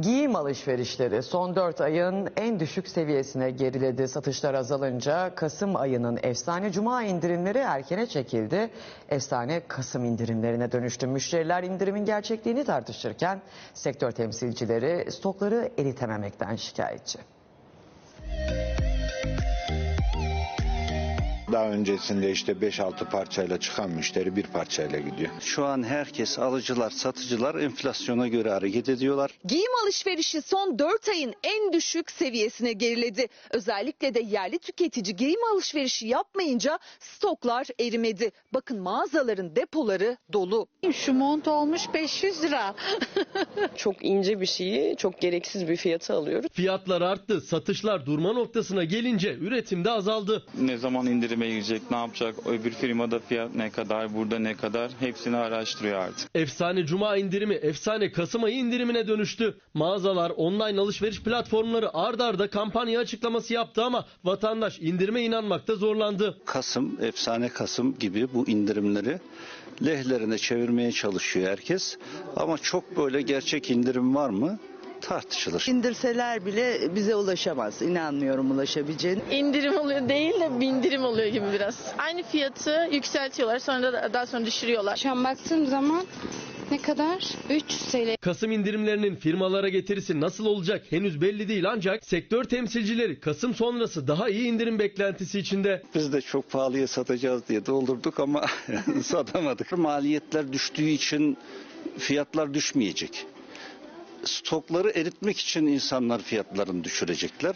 Giyim alışverişleri son 4 ayın en düşük seviyesine geriledi. Satışlar azalınca Kasım ayının efsane Cuma indirimleri erkene çekildi. Efsane Kasım indirimlerine dönüştü. Müşteriler indirimin gerçekliğini tartışırken sektör temsilcileri stokları eritememekten şikayetçi. Daha öncesinde işte 5-6 parçayla çıkan müşteri bir parçayla gidiyor. Şu an herkes alıcılar, satıcılar enflasyona göre hareket ediyorlar. Giyim alışverişi son 4 ayın en düşük seviyesine geriledi. Özellikle de yerli tüketici giyim alışverişi yapmayınca stoklar erimedi. Bakın mağazaların depoları dolu. Şu mont olmuş 500 lira. çok ince bir şeyi çok gereksiz bir fiyata alıyoruz. Fiyatlar arttı, satışlar durma noktasına gelince üretim de azaldı. ne zaman indirime girecek, ne yapacak, öbür firmada fiyat ne kadar, burada ne kadar hepsini araştırıyor artık. Efsane Cuma indirimi, efsane Kasım ayı indirimine dönüştü. Mağazalar, online alışveriş platformları ard arda kampanya açıklaması yaptı ama vatandaş indirime inanmakta zorlandı. Kasım, efsane Kasım gibi bu indirimleri lehlerine çevirmeye çalışıyor herkes. Ama çok böyle gerçek indirim var mı? Tartışılır. İndirseler bile bize ulaşamaz. İnanmıyorum ulaşabileceğine. indirim oluyor değil de bindirim oluyor gibi biraz. Aynı fiyatı yükseltiyorlar sonra da daha sonra düşürüyorlar. Şu an baktığım zaman ne kadar? 300 TL. Kasım indirimlerinin firmalara getirisi nasıl olacak henüz belli değil ancak sektör temsilcileri Kasım sonrası daha iyi indirim beklentisi içinde. Biz de çok pahalıya satacağız diye doldurduk ama satamadık. Maliyetler düştüğü için fiyatlar düşmeyecek. Stokları eritmek için insanlar fiyatlarını düşürecekler.